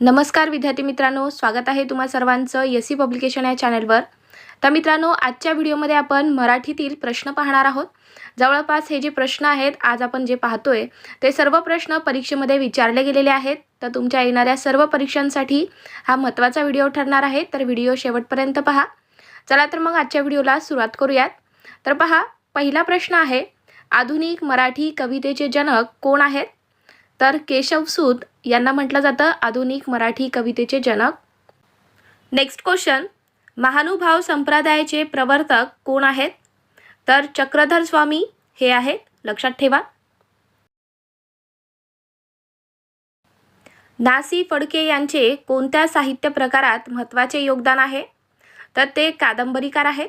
नमस्कार विद्यार्थी मित्रांनो स्वागत आहे तुम्हा सर्वांचं एस सी पब्लिकेशन या चॅनलवर. तर मित्रांनो आजच्या व्हिडिओमध्ये आपण मराठीतील प्रश्न पाहणार आहोत. जवळपास हे जे प्रश्न आहेत आज आपण जे पाहतोय ते सर्व प्रश्न परीक्षेमध्ये विचारले गेलेले आहेत. तर तुमच्या येणाऱ्या सर्व परीक्षांसाठी हा महत्त्वाचा व्हिडिओ ठरणार आहे. तर व्हिडिओ शेवटपर्यंत पहा. चला तर मग आजच्या व्हिडिओला सुरुवात करूयात. तर पहा पहिला प्रश्न आहे आधुनिक मराठी कवितेचे जनक कोण आहेत? तर केशवसूत यांना म्हटलं जातं आधुनिक मराठी कवितेचे जनक. नेक्स्ट क्वेश्चन महानुभाव संप्रदायाचे प्रवर्तक कोण आहेत? तर चक्रधर स्वामी हे आहेत. लक्षात ठेवा. नासी फडके यांचे कोणत्या साहित्य प्रकारात महत्त्वाचे योगदान आहे? तर ते कादंबरीकार आहेत.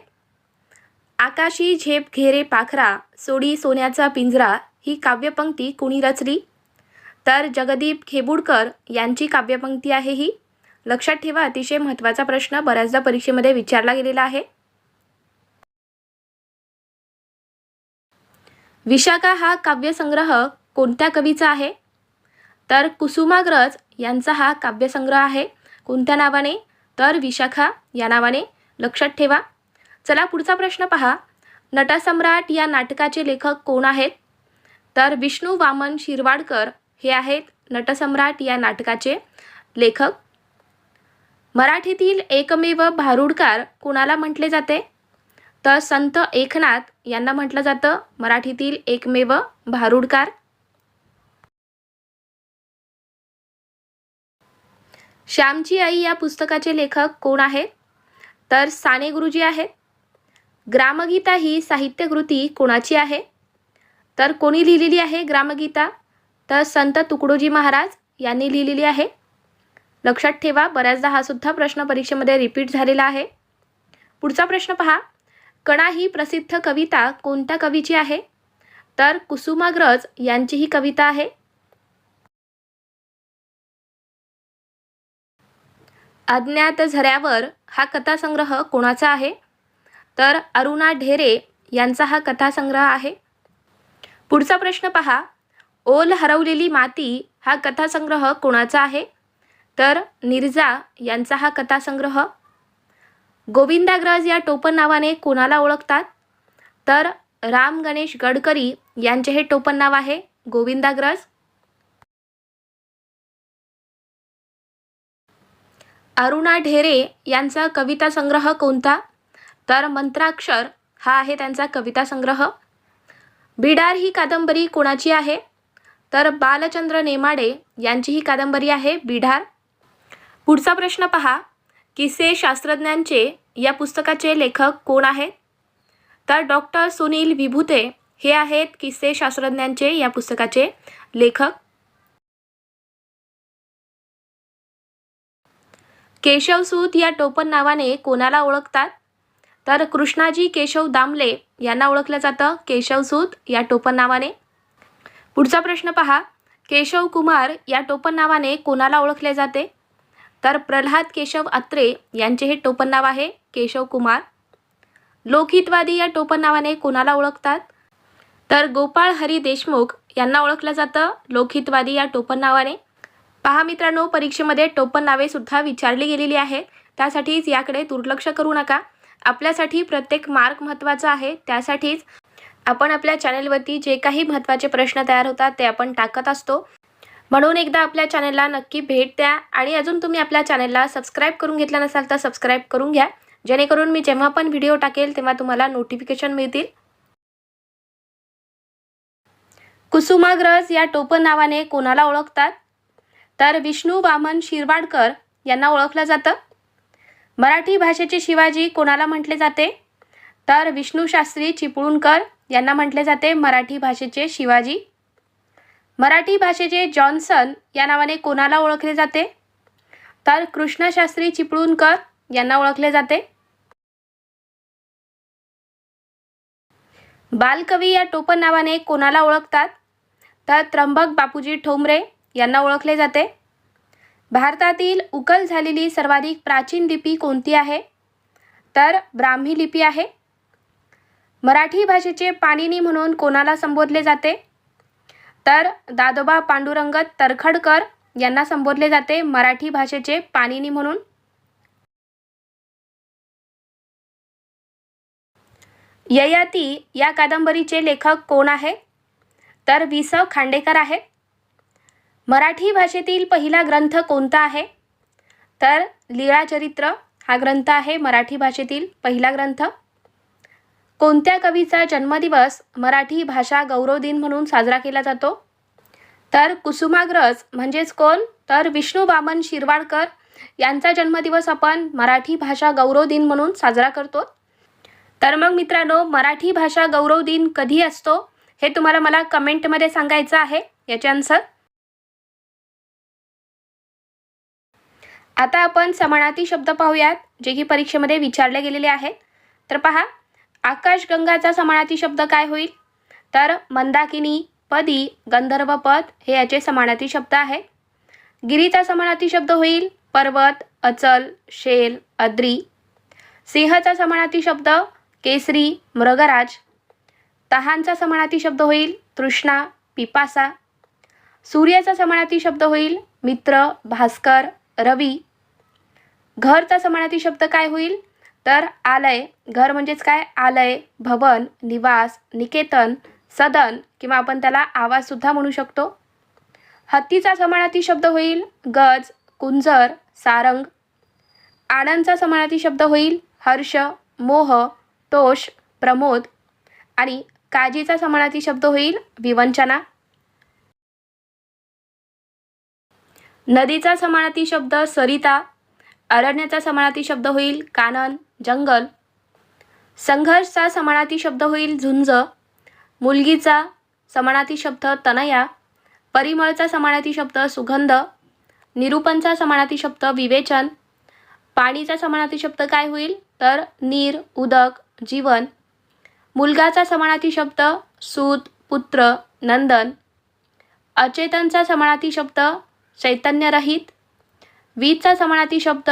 आकाशी झेप घेरे पाखरा सोडी सोन्याचा पिंजरा ही काव्यपंक्ती कुणी रचली? तर जगदीप खेबुडकर यांची काव्यपंक्ती आहे ही. लक्षात ठेवा अतिशय महत्त्वाचा प्रश्न बऱ्याचदा परीक्षेमध्ये विचारला गेलेला आहे. विशाखा हा काव्यसंग्रह कोणत्या कवीचा आहे? तर कुसुमाग्रज यांचा हा काव्यसंग्रह आहे. कोणत्या नावाने? तर विशाखा या नावाने. लक्षात ठेवा. चला पुढचा प्रश्न पहा. नटसम्राट या नाटकाचे लेखक कोण आहेत? तर विष्णू वामन शिरवाडकर हे आहेत नटसम्राट या नाटकाचे लेखक. मराठीतील एकमेव भारुडकार कुणाला म्हटले जाते? तर संत एकनाथ यांना म्हटलं जातं. मराठीतील एकमेव भारुडकार. श्यामची आई या पुस्तकाचे लेखक कोण आहेत? तर साने गुरुजी आहेत. ग्रामगीता ही साहित्यकृती कोणाची आहे? तर कोणी लिहिलेली आहे ग्रामगीता? तर संत तुकडोजी महाराज यांनी लिहिलेली आहे. लक्षात ठेवा बऱ्याचदा हा सुद्धा प्रश्न परीक्षेमध्ये रिपीट झालेला आहे. पुढचा प्रश्न पहा. कणा ही प्रसिद्ध कविता कोणत्या कवीची आहे? तर कुसुमाग्रज यांची ही कविता आहे. अज्ञात झऱ्यावर हा कथासंग्रह कोणाचा आहे? तर अरुणा ढेरे यांचा हा कथासंग्रह आहे. पुढचा प्रश्न पहा. ओल हरवलेली माती हा कथासंग्रह कोणाचा आहे? तर निर्जा यांचा हा कथासंग्रह. गोविंदाग्रज या टोपण नावाने कोणाला ओळखतात? तर राम गणेश गडकरी यांचे हे टोपण नाव आहे गोविंदाग्रज. अरुणा ढेरे यांचा कविता संग्रह कोणता? तर मंत्राक्षर हा आहे त्यांचा कविता संग्रह बिडार ही कादंबरी कोणाची आहे? तर बालचंद्र नेमाडे यांची ही कादंबरी आहे बिढार पुढचा प्रश्न पहा किस्से शास्त्रज्ञांचे या पुस्तकाचे लेखक कोण आहेत? तर डॉक्टर सुनील विभूते हे आहेत किस्से शास्त्रज्ञांचे या पुस्तकाचे लेखक. केशवसूत या टोपण नावाने कोणाला ओळखतात? तर कृष्णाजी केशव दामले यांना ओळखलं जातं केशवसूत या टोपण नावाने. पुढचा प्रश्न पहा. केशव कुमार या टोपण नावाने कोणाला ओळखले जाते? तर प्रल्हाद केशव अत्रे यांचे हे टोपण नाव आहे केशव कुमार. लोकहितवादी या टोपण नावाने कोणाला ओळखतात? तर गोपाळ हरी देशमुख यांना ओळखलं जातं लोकहितवादी या टोपण नावाने पहा मित्रांनो परीक्षेमध्ये टोपण नावे सुद्धा विचारली गेलेली आहेत. त्यासाठीच याकडे दुर्लक्ष करू नका. आपल्यासाठी प्रत्येक मार्क महत्त्वाचा आहे. त्यासाठीच आपण आपल्या चॅनेलवरती जे काही महत्त्वाचे प्रश्न तयार होतात ते आपण टाकत असतो. म्हणून एकदा आपल्या चॅनेलला नक्की भेट द्या आणि अजून तुम्ही आपल्या चॅनेलला सबस्क्राईब करून घेतला नसाल तर सबस्क्राईब करून घ्या. जेणेकरून मी जेव्हा पण व्हिडिओ टाकेल तेव्हा तुम्हाला नोटिफिकेशन मिळतील. कुसुमाग्रज या टोपण नावाने कोणाला ओळखतात? तर विष्णू वामन शिरवाडकर यांना ओळखलं जातं. मराठी भाषेचे शिवाजी कोणाला म्हटले जाते? तर विष्णू शास्त्री चिपळूणकर यांना म्हटले जाते मराठी भाषेचे शिवाजी. मराठी भाषेचे जॉन्सन या नावाने कोणाला ओळखले जाते? तर कृष्णशास्त्री चिपळूणकर यांना ओळखले जाते. बालकवी या टोपण नावाने कोणाला ओळखतात? तर त्र्यंबक बापूजी ठोंबरे यांना ओळखले जाते. भारतातील उकल झालेली सर्वाधिक प्राचीन लिपी कोणती आहे? तर ब्राह्मी लिपी आहे. मराठी भाषेचे पाणिनी म्हणून कोणाला संबोधले जाते? तर दादोबा पांडुरंग तरखडकर यांना संबोधले जाते मराठी भाषेचे पाणिनी म्हणून. ययाती या कादंबरीचे लेखक कोण आहे? तर वि स. खांडेकर आहे. मराठी भाषेतील पहिला ग्रंथ कोणता आहे? तर लीळाचरित्र हा ग्रंथ आहे मराठी भाषेतील पहिला ग्रंथ. कोणत्या कवीचा जन्मदिवस मराठी भाषा गौरव दिन म्हणून साजरा केला जातो? तर कुसुमाग्रज म्हणजेच कोण? तर विष्णू बामन शिरवाडकर यांचा जन्मदिवस आपण मराठी भाषा गौरव दिन म्हणून साजरा करतो. तर मग मित्रांनो मराठी भाषा गौरव दिन कधी असतो? हे तुम्हाला मला कमेंटमध्ये सांगायचं आहे. याचे आन्सर आता आपण समानार्थी शब्द पाहूयात जे की परीक्षेमध्ये विचारले गेलेले आहेत. तर पहा आकाशगंगाचा समानार्थी शब्द काय होईल? तर मंदाकिनी पदी गंधर्वपद हे याचे समानार्थी शब्द आहे. गिरीचा समानार्थी शब्द होईल पर्वत अचल शेल अद्री. सिंहचा समानार्थी शब्द केसरी मृगराज. तहानचा समानार्थी शब्द होईल तृष्णा पिपासा. सूर्याचा समानार्थी शब्द होईल मित्र भास्कर रवी. घरचा समानार्थी शब्द काय होईल? तर आलय घर म्हणजेच काय? आलय भवन निवास निकेतन सदन किंवा आपण त्याला आवाजसुद्धा म्हणू शकतो. हत्तीचा समानार्थी शब्द होईल गज कुंजर सारंग. आनंदचा समानार्थी शब्द होईल हर्ष मोह तोष प्रमोद. आणि काजीचा समानार्थी शब्द होईल विवंचना. नदीचा समानार्थी शब्द सरिता अरण्याचा समानार्थी शब्द होईल कानन जंगल. संघर्षचा समानार्थी शब्द होईल झुंज. मुलगीचा समानार्थी शब्द तनया. परिमळचा समानार्थी शब्द सुगंध. निरूपणचा समानार्थी शब्द विवेचन. पाणीचा समानार्थी शब्द काय होईल? तर नीर उदक जीवन. मुलगाचा समानार्थी शब्द सूत पुत्र नंदन. अचेतनचा समानार्थी शब्द चैतन्यरहित. वीजचा समानार्थी शब्द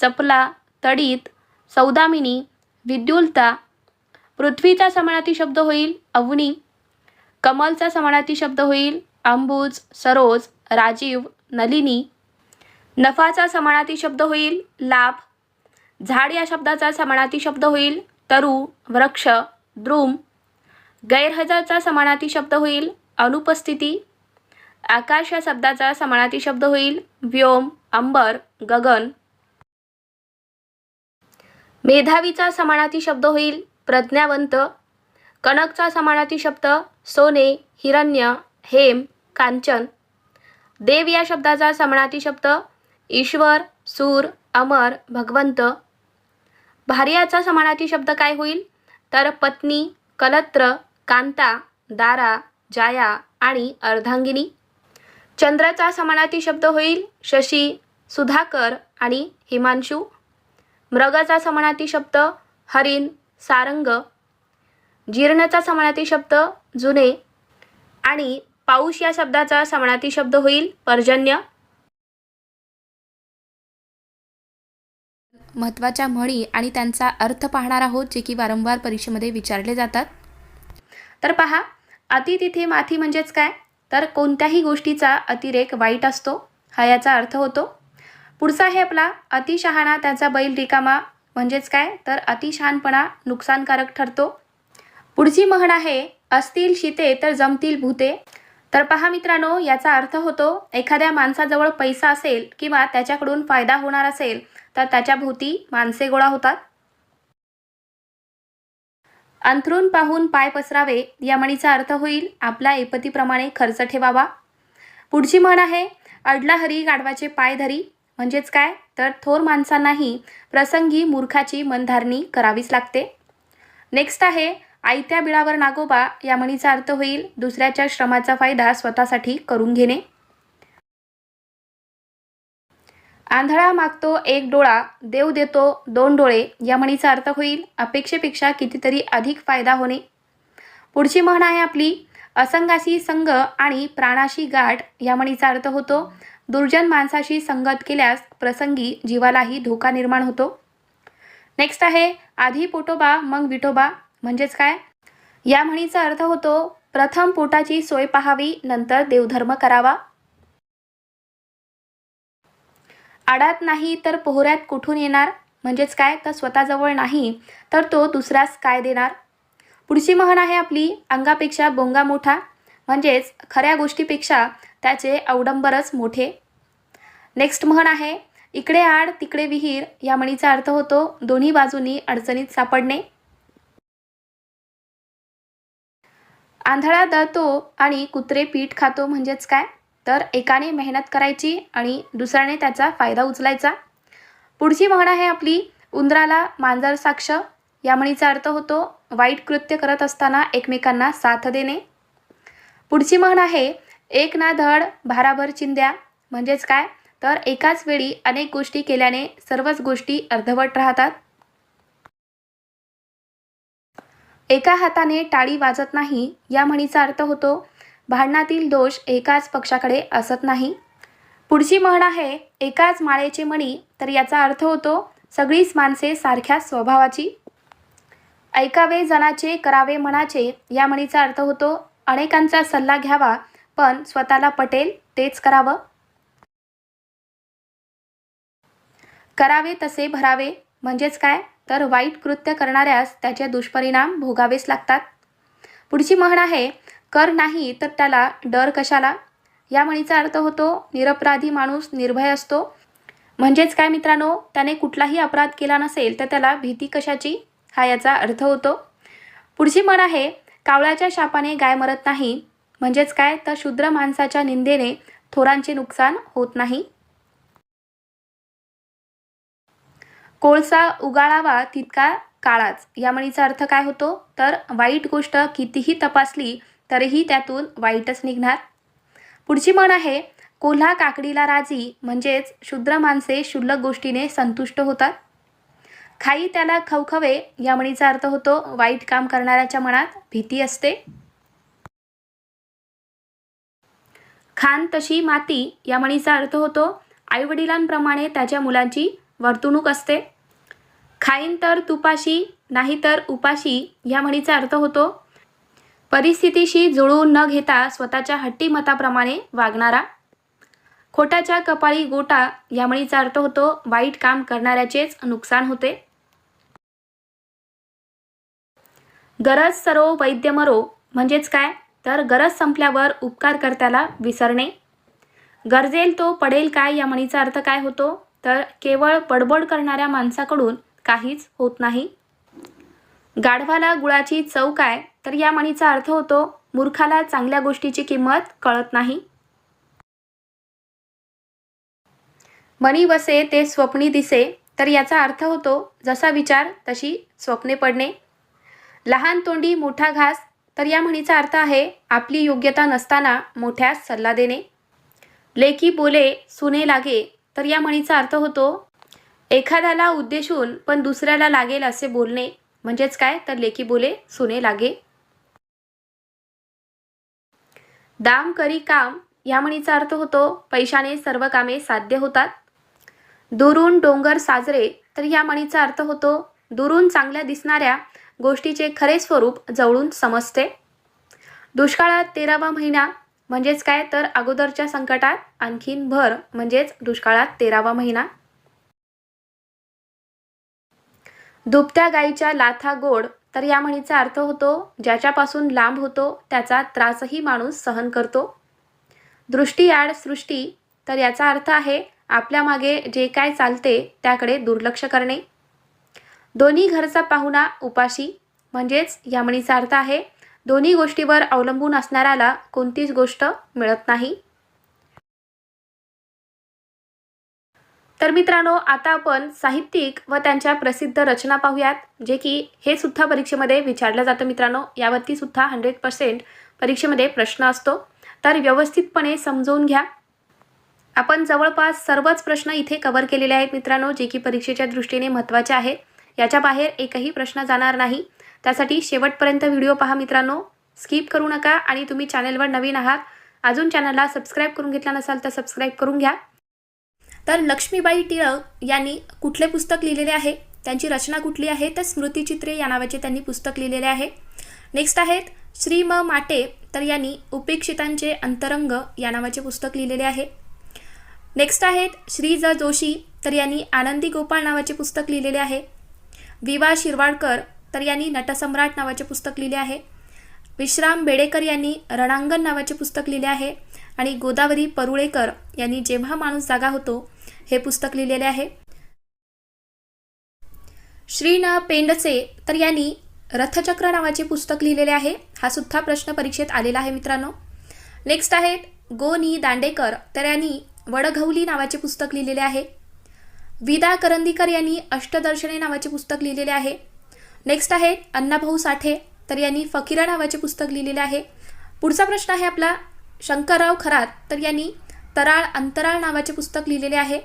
चपला तडीत सौदामिनी विद्युलता पृथ्वीचा समानार्थी शब्द होईल अवनी कमलचा समानार्थी शब्द होईल अंबुज सरोज राजीव नलिनी नफाचा समानार्थी शब्द होईल लाभ झाड या शब्दाचा समानार्थी शब्द होईल तरु वृक्ष द्रुम गैरहजरचा समानार्थी शब्द होईल अनुपस्थिती आकाश या शब्दाचा समानार्थी शब्द होईल व्योम अंबर गगन. मेधावीचा समानार्थी शब्द होईल प्रज्ञावंत. कणकचा समानार्थी शब्द सोने हिरण्य हेम कांचन. देव या शब्दाचा समानार्थी शब्द ईश्वर सूर अमर भगवंत. भार्याचा समानार्थी शब्द काय होईल? तर पत्नी कलत्र कांता दारा जाया आणि अर्धांगिनी. चंद्राचा समानार्थी शब्द होईल. शशी सुधाकर आणि हिमांशू. मृगाचा समानार्थी शब्द हरिण सारंग. जीर्णचा समानार्थी शब्द जुने. आणि पाऊस या शब्दाचा समानार्थी शब्द होईल पर्जन्य. महत्त्वाच्या म्हणी आणि त्यांचा अर्थ पाहणार आहोत जे की वारंवार परीक्षेमध्ये विचारले जातात. तर पहा अति तिथे माथी म्हणजेच काय? तर कोणत्याही गोष्टीचा अतिरेक वाईट असतो हा याचा अर्थ होतो. पुढचा आहे आपला अतिशहाणा त्याचा बैल रिकामा म्हणजेच काय? तर अतिशहानपणा नुकसानकारक ठरतो. पुढची म्हण आहे असतील शिते तर जमतील भूते. तर पहा मित्रांनो याचा अर्थ होतो एखाद्या माणसाजवळ पैसा असेल किंवा त्याच्याकडून फायदा होणार असेल तर त्याच्या भोवती माणसे गोळा होतात. अंथरूण पाहून पाय पसरावे या म्हणीचा अर्थ होईल आपला ऐपतीप्रमाणे खर्च ठेवावा. पुढची म्हण आहे अडला हरी गाढवाचे पाय धरी. म्हणजेच काय? तर थोर माणसांनाही प्रसंगी मूर्खाची मनधारणी करावीच लागते. नेक्स्ट आहे आयत्या बिळावर नागोबा या म्हणीचा अर्थ होईल दुसऱ्याच्या श्रमाचा फायदा स्वतःसाठी करून घेणे. आंधळा मागतो एक डोळा देव देतो दोन डोळे या म्हणीचा अर्थ होईल अपेक्षेपेक्षा कितीतरी अधिक फायदा होणे. पुढची म्हण आहे आपली असंगाशी संग आणि प्राणाशी गाठ या म्हणीचा अर्थ होतो दुर्जन माणसाशी संगत केल्यास प्रसंगी जीवालाही धोका निर्माण होतो. नेक्स्ट आहे आधी पोटोबा मग विठोबा म्हणजेच काय? या म्हणीचा अर्थ होतो प्रथम पोटाची सोय पाहावी नंतर देवधर्म करावा. आडात नाही तर पोहऱ्यात कुठून येणार? म्हणजेच काय? तर स्वतःजवळ नाही तर तो दुसरास काय देणार? पुढची म्हण आहे आपली अंगापेक्षा बोंगा मोठा म्हणजेच खऱ्या गोष्टीपेक्षा त्याचे अवडंबरच मोठे. नेक्स्ट म्हण आहे इकडे आड तिकडे विहीर या म्हणीचा अर्थ होतो दोन्ही बाजूनी अडचणीत सापडणे. आंधळा दळतो आणि कुत्रे पीठ खातो म्हणजेच काय? तर एकाने मेहनत करायची आणि दुसऱ्याने त्याचा फायदा उचलायचा. पुढची म्हण आहे आपली उंदराला मांजर साक्ष. या म्हणीचा अर्थ होतो वाईट कृत्य करत असताना एकमेकांना साथ देणे. पुढची म्हण आहे एक ना धड भाराभर चिंध्या. म्हणजेच काय? तर एकाच वेळी अनेक गोष्टी केल्याने सर्वच गोष्टी अर्धवट राहतात. एका हाताने टाळी वाजत नाही. या म्हणीचा अर्थ होतो भांडणातील दोष एकाच पक्षाकडे असत नाही. पुढची म्हण आहे एकाच माळेचे मणी तर याचा अर्थ होतो सगळीच माणसे सारख्या स्वभावाची. ऐकावे जनाचे करावे मनाचे या म्हणीचा अर्थ होतो अनेकांचा सल्ला घ्यावा पण स्वतःला पटेल तेच करावं. करावे तसे भरावे म्हणजेच काय? तर वाईट कृत्य करणाऱ्यास त्याचे दुष्परिणाम भोगावेच लागतात. पुढची म्हण आहे कर नाही तर त्याला डर कशाला? या म्हणीचा अर्थ होतो निरपराधी माणूस निर्भय असतो. म्हणजेच काय मित्रांनो? त्याने कुठलाही अपराध केला नसेल तर त्याला भीती कशाची? हा याचा अर्थ होतो. पुढची म्हण आहे कावळ्याच्या शापाने गाय मरत नाही. म्हणजेच काय? तर शूद्र माणसाच्या निंदेने थोरांचे नुकसान होत नाही. कोळसा उगाळावा तितका काळाच. या म्हणीचा अर्थ काय होतो? तर वाईट गोष्ट कितीही तपासली तरीही त्यातून वाईटच निघणार. पुढची म्हण आहे कोल्हा काकडीला राजी म्हणजेच शूद्र माणसे क्षुल्लक गोष्टीने संतुष्ट होतात. खाई त्याला खवखवे या म्हणीचा अर्थ होतो वाईट काम करणाऱ्याच्या मनात भीती असते. खान तशी माती या म्हणीचा अर्थ होतो आईवडिलांप्रमाणे त्याच्या मुलांची वर्तणूक असते. खाईन तर तुपाशी नाही तर उपाशी या म्हणीचा अर्थ होतो परिस्थितीशी जुळवून न घेता स्वतःच्या हट्टी मताप्रमाणे वागणारा. खोटाच्या कपाळी गोटा या म्हणीचा अर्थ होतो वाईट काम करणाऱ्याचेच नुकसान होते. गरज सरो वैद्य मरो म्हणजेच काय? तर गरज संपल्यावर उपकार करत्याला विसरणे. गरजेल तो पडेल काय या म्हणीचा अर्थ काय होतो? तर केवळ बडबड करणाऱ्या माणसाकडून काहीच होत नाही. गाढवाला गुळाची चव काय? तर या म्हणीचा अर्थ होतो मूर्खाला चांगल्या गोष्टीची किंमत कळत नाही. मनी वसे ते स्वप्नी दिसे. तर याचा अर्थ होतो जसा विचार तशी स्वप्ने पडणे. लहान तोंडी मोठा घास. तर या म्हणीचा अर्थ आहे आपली योग्यता नसताना मोठ्यास सल्ला देणे. लेखी बोले सुने लागे. तर या म्हणीचा अर्थ होतो एखाद्याला उद्देशून पण दुसऱ्याला लागेल असे बोलणे. म्हणजेच काय? तर लेखी बोले सुने लागे. दाम करी काम या म्हणीचा अर्थ होतो पैशाने सर्व कामे साध्य होतात. दुरून डोंगर साजरे तर या म्हणीचा अर्थ होतो दुरून चांगल्या दिसणाऱ्या गोष्टीचे खरे स्वरूप जवळून समजते. दुष्काळात तेरावा महिना म्हणजेच काय? तर अगोदरच्या संकटात आणखीन भर म्हणजेच दुष्काळात तेरावा महिना. दुभत्या गाईच्या लाथा गोड. तर या म्हणीचा अर्थ होतो ज्याच्यापासून लांब होतो त्याचा त्रासही माणूस सहन करतो. दृष्टी आड सृष्टी तर याचा अर्थ आहे आपल्या मागे जे काय चालते त्याकडे दुर्लक्ष करणे. दोन्ही घरचा पाहुणा उपाशी म्हणजेच या म्हणीचा अर्थ आहे दोन्ही गोष्टीवर अवलंबून असणाऱ्याला कोणतीच गोष्ट मिळत नाही. तर मित्रांनो आता आपण साहित्यिक व त्यांच्या प्रसिद्ध रचना पाहूयात जे की हे सुद्धा परीक्षेमध्ये विचारलं जातं मित्रांनो. यावरती सुद्धा हंड्रेड पर्सेंट परीक्षेमध्ये प्रश्न असतो. तर व्यवस्थितपणे समजवून घ्या. आपण जवळपास सर्वच प्रश्न इथे कवर केलेले आहेत मित्रांनो जे की परीक्षेच्या दृष्टीने महत्त्वाचे आहेत. याच्या बाहेर एकही प्रश्न जाणार नाही. त्यासाठी शेवटपर्यंत व्हिडिओ पहा मित्रांनो. स्किप करू नका आणि तुम्ही चॅनलवर नवीन आहात. अजून चॅनलला सबस्क्राईब करून घेतला नसाल तर सबस्क्राईब करून घ्या. तर लक्ष्मीबाई टिळक यांनी कुठले पुस्तक लिहिलेले आहे? त्यांची रचना कुठली आहे? तर स्मृतिचित्रे या नावाचे त्यांनी पुस्तक लिहिलेले आहे. नेक्स्ट आहेत श्री म माटे तर यांनी उपेक्षितांचे अंतरंग या नावाचे पुस्तक लिहिलेले आहे. नेक्स्ट आहेत श्री ज जोशी तर यांनी आनंदी गोपाळ नावाचे पुस्तक लिहिलेले आहे. विवा शिरवाडकर तर यांनी नटसम्राट नावाचे पुस्तक लिहिले आहे. विश्राम बेडेकर यांनी रणांगण नावाचे पुस्तक लिहिले आहे. आणि गोदावरी परुळेकर यांनी जेव्हा माणूस जागा होतो हे पुस्तक लिहिलेले आहे. श्री न पेंडसे तर यांनी रथचक्र नावाचे पुस्तक लिहिलेले आहे. हा सुद्धा प्रश्न परीक्षेत आलेला आहे मित्रांनो. नेक्स्ट आहेत गो नी दांडेकर तर यांनी वडघौली नावाचे पुस्तक लिहिलेले आहे. विदा करंदीकर यांनी अष्टदर्शने नावाचे पुस्तक लिहिलेले आहे. नेक्स्ट आहेत अण्णाभाऊ साठे तर यांनी फकीरा नावाचे पुस्तक लिहिलेले आहे. पुढचा प्रश्न आहे आपला शंकरराव खरात तर यांनी तराळ अंतराळ नावाचे पुस्तक लिहिलेले आहे.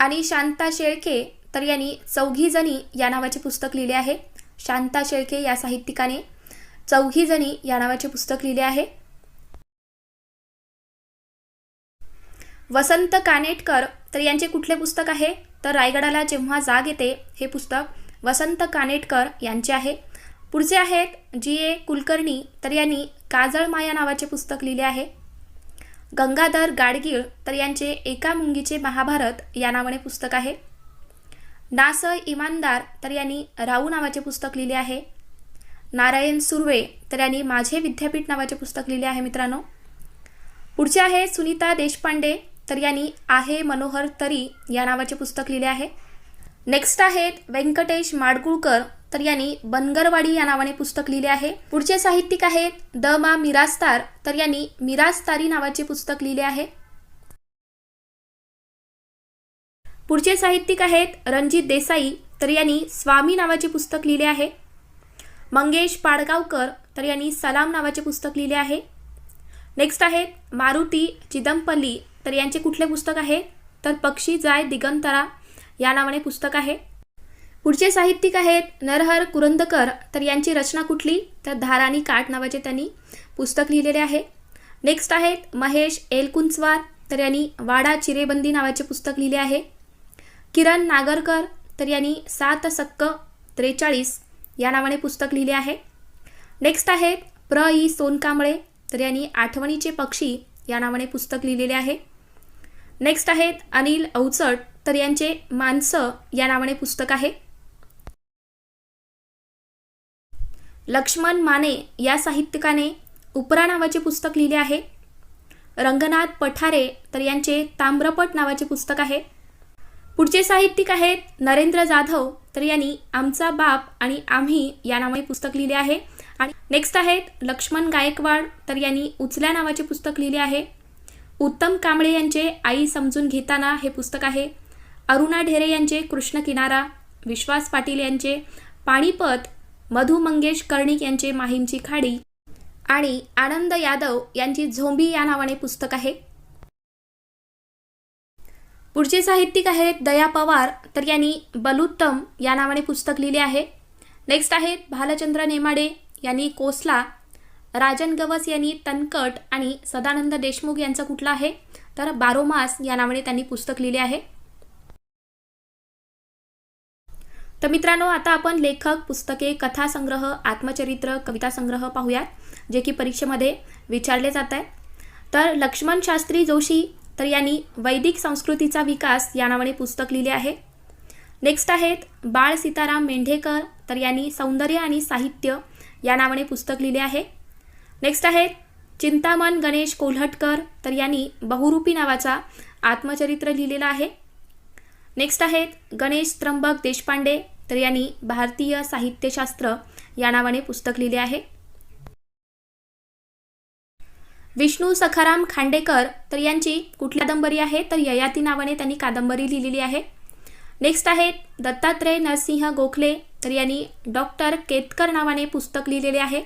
आणि शांता शेळके तर यांनी चौघीजणी या नावाचे पुस्तक लिहिले आहे. शांता शेळके या साहित्यिकाने चौघीजणी या नावाचे पुस्तक लिहिले आहे. वसंत कानेटकर तर यांचे कुठले पुस्तक आहे? तर रायगडाला जेव्हा जाग येते हे पुस्तक वसंत कानेटकर यांचे आहे. पुढचे आहेत जी ए कुलकर्णी तर यांनी काजळ माया नावाचे पुस्तक लिहिले आहे. गंगाधर गाडगीळ तर यांचे एका मुंगीचे महाभारत या नावाने पुस्तक आहे. नास इमानदार तर यांनी राऊ नावाचे पुस्तक लिहिले आहे. नारायण सुर्वे तर यांनी माझे विद्यापीठ नावाचे पुस्तक लिहिले आहे मित्रांनो. पुढचे आहे सुनीता देशपांडे तर यांनी आहे मनोहर तरी या नावाचे पुस्तक लिहिले आहे. नेक्स्ट आहेत व्यंकटेश माडगुळकर तर यांनी बनगरवाडी या नावाने पुस्तक लिहिले आहे. पुढचे साहित्यिक आहेत द मा मिरास्तार तर यांनी मिरास्तारी नावाचे पुस्तक लिहिले आहे. पुढचे साहित्यिक आहेत रणजित देसाई. तर यांनी स्वामी नावाचे पुस्तक लिहिले आहे. मंगेश पाडगावकर. तर यांनी सलाम नावाचे पुस्तक लिहिले आहे. नेक्स्ट आहेत मारुती चिदंपल्ली तर यांचे कुठले पुस्तक आहे? तर पक्षी जाय दिगंतरा या नावाने पुस्तक आहे. पुढचे साहित्यिक आहेत नरहर कुरंदकर. तर यांची रचना कुठली? तर धारानी काठ नावाचे त्यांनी पुस्तक लिहिलेले आहे. नेक्स्ट आहेत महेश एलकुंचवार तर यांनी वाडा चिरेबंदी नावाचे पुस्तक लिहिले आहे. किरण नागरकर. तर यांनी सात सक्क त्रेचाळीस या नावाने पुस्तक लिहिले आहे. नेक्स्ट आहेत प्र ई सोनकांबळे. तर यांनी आठवणीचे पक्षी या नावाने पुस्तक लिहिलेले आहे. नेक्स्ट आहेत अनिल अवचट तर यांचे माणसं या नावाने पुस्तक आहे. लक्ष्मण माने या साहित्यिकाने उपरा नावाचे पुस्तक लिहिले आहे. रंगनाथ पठारे तर यांचे ताम्रपट नावाचे पुस्तक आहे. पुढचे साहित्यिक आहेत नरेंद्र जाधव तर यांनी आमचा बाप आणि आम्ही या नावाने पुस्तक लिहिले आहे. आणि नेक्स्ट आहेत लक्ष्मण गायकवाड तर यांनी उचल्या नावाचे पुस्तक लिहिले आहे. उत्तम कांबळे यांचे आई समजून घेताना हे पुस्तक आहे. अरुणा ढेरे यांचे कृष्ण किनारा विश्वास पाटील यांचे पाणीपत मधु मंगेश कर्णिक यांचे माहीमची खाडी आणि आनंद यादव यांची झोंबी या नावाने पुस्तक आहे. पुढचे साहित्यिक आहेत दया पवार तर यांनी बलुत्तम या नावाने पुस्तक लिहिले आहे. नेक्स्ट आहेत भालचंद्र नेमाडे यांनी कोसला राजन गवस यांनी तनकट आणि सदानंद देशमुख यांचं कुठलं आहे? तर बारोमास या नावाने त्यांनी पुस्तक लिहिले आहे. तर मित्रांनो आता आपण लेखक पुस्तके कथासंग्रह आत्मचरित्र कविता संग्रह पाहूयात जे की परीक्षेमध्ये विचारले जात आहेत. तर लक्ष्मण शास्त्री जोशी तर यांनी वैदिक संस्कृतीचा विकास या नावाने पुस्तक लिहिले आहे. नेक्स्ट आहेत बाळ सीताराम मेंढेकर तर यांनी सौंदर्य आणि साहित्य या नावाने पुस्तक लिहिले आहे. नेक्स्ट आहेत चिंतामण गणेश कोल्हटकर तर यांनी बहुरूपी नावाचा आत्मचरित्र लिहिलेला आहे. नेक्स्ट आहेत गणेश त्र्यंबक देशपांडे तर यांनी भारतीय साहित्यशास्त्र या नावाने पुस्तक लिहिले आहे. विष्णू सखाराम खांडेकर तर यांची कुठल्या कादंबरी आहे? तर ययाती नावाने त्यांनी कादंबरी लिहिलेली आहे. नेक्स्ट आहेत दत्तात्रय नरसिंह गोखले तर यांनी डॉक्टर केतकर नावाने पुस्तक लिहिलेले आहे.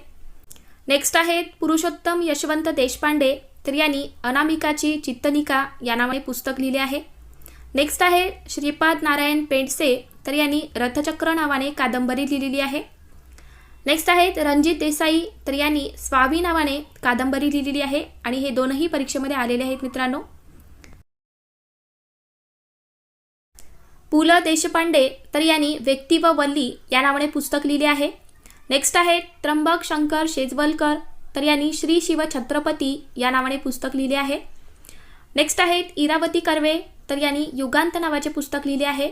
नेक्स्ट आहेत पुरुषोत्तम यशवंत देशपांडे तर यांनी अनामिकाची चित्तनिका या नावाने पुस्तक लिहिले आहे. नेक्स्ट आहे श्रीपाद नारायण पेंडसे तर यांनी रथचक्र नावाने कादंबरी लिहिलेली आहे. नेक्स्ट आहेत रणजित देसाई तर यांनी स्वामी नावाने कादंबरी लिहिलेली आहे आणि हे दोनही परीक्षेमध्ये आलेले आहेत मित्रांनो. पु ल देशपांडे तर यांनी व्यक्ती व वल्ली या नावाने पुस्तक लिहिले आहे. नेक्स्ट आहेत त्र्यंबक शंकर शेजवलकर तर यांनी श्री शिव छत्रपती या नावाने पुस्तक लिहिले आहे. नेक्स्ट आहेत इरावती कर्वे तर यांनी युगांत नावाचे पुस्तक लिहिले आहे.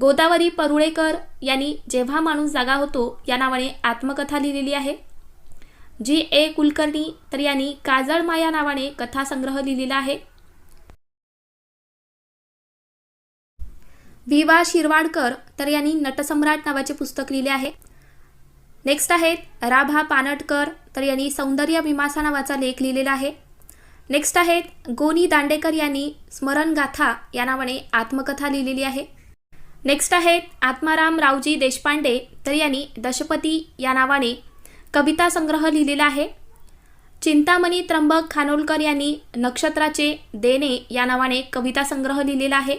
गोदावरी परुळेकर यांनी जेव्हा माणूस जागा होतो या नावाने आत्मकथा लिहिलेली आहे. जी ए कुलकर्णी तर यांनी काजळ माया नावाने कथासंग्रह लिहिलेला आहे. विवा शिरवाडकर तर यांनी नटसम्राट नावाचे पुस्तक लिहिले आहे. नेक्स्ट आहेत राभा पानटकर तर यांनी सौंदर्य विमासा नावाचा लेख लिहिलेला आहे. नेक्स्ट आहेत गोनी दांडेकर यांनी स्मरणगाथा या नावाने आत्मकथा लिहिलेली आहे. नेक्स्ट आहेत आत्माराम रावजी देशपांडे तर यांनी दशपती या नावाने कविता संग्रह लिहिलेला आहे. चिंतामणी त्र्यंबक खानोलकर यांनी नक्षत्राचे देणे या नावाने कविता संग्रह लिहिलेला आहे.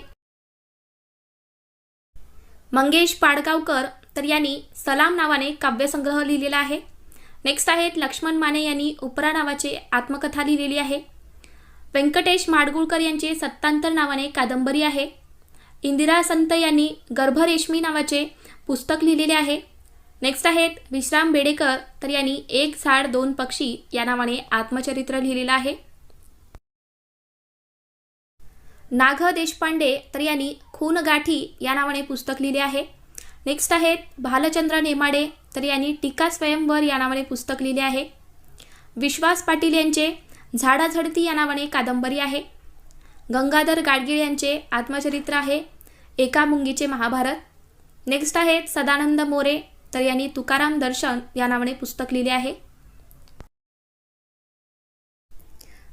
मंगेश पाडगावकर तर यांनी सलाम नावाने काव्यसंग्रह लिहिलेला आहे. नेक्स्ट आहेत लक्ष्मण माने यांनी उपरा नावाचे आत्मकथा लिहिलेली आहे. व्यंकटेश माडगुळकर यांचे सत्तांतर नावाने कादंबरी आहे. इंदिरा संत यांनी गर्भरेशमी नावाचे पुस्तक लिहिलेले आहे. नेक्स्ट आहेत विश्राम बेडेकर तर यांनी एक झाड दोन पक्षी या नावाने आत्मचरित्र लिहिलेलं आहे. नाग देशपांडे तर यांनी खून गाठी या नावाने पुस्तक लिहिले आहे. नेक्स्ट आहेत भालचंद्र नेमाडे तर यांनी टीका स्वयंवर या नावाने पुस्तक लिहिले आहे. विश्वास पाटील यांचे झाडाझडती या नावाने कादंबरी आहे. गंगाधर गाडगीळ यांचे आत्मचरित्र आहे. एका मुंगीचे महाभारत. नेक्स्ट आहेत सदानंद मोरे तर यांनी तुकाराम दर्शन या नावाने पुस्तक लिहिले आहे.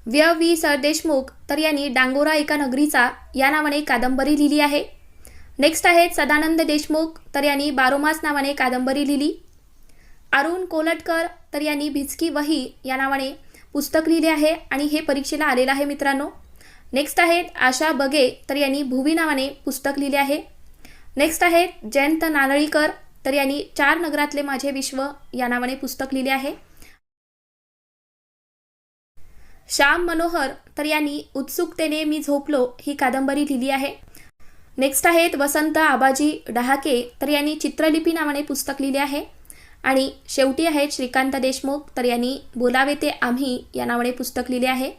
व्य. वी सरदेशमुख तर यांनी डांगोरा एका नगरीचा या नावाने कादंबरी लिहिली आहे. नेक्स्ट आहेत सदानंद देशमुख तर यांनी बारोमास नावाने कादंबरी लिहिली. अरुण कोलटकर तर यांनी भिचकी वही या नावाने पुस्तक लिहिले आहे आणि हे परीक्षेला आलेलं आहे मित्रांनो. नेक्स्ट आहेत आशा बगे तर यांनी भुवी नावाने पुस्तक लिहिले आहे. नेक्स्ट आहेत जयंत नारळीकर तर यांनी चार नगरातले माझे विश्व या नावाने पुस्तक लिहिले आहे. श्याम मनोहर तर यांनी उत्सुकतेने मी झोपलो ही कादंबरी लिहिली आहे. नेक्स्ट आहेत वसंत आबाजी डहाके तर यांनी चित्रलिपी नावाने पुस्तक लिहिले आहे. आणि शेवटी आहेत श्रीकांत देशमुख तर यांनी बोलावे ते आम्ही या नावाने पुस्तक लिहिले आहे.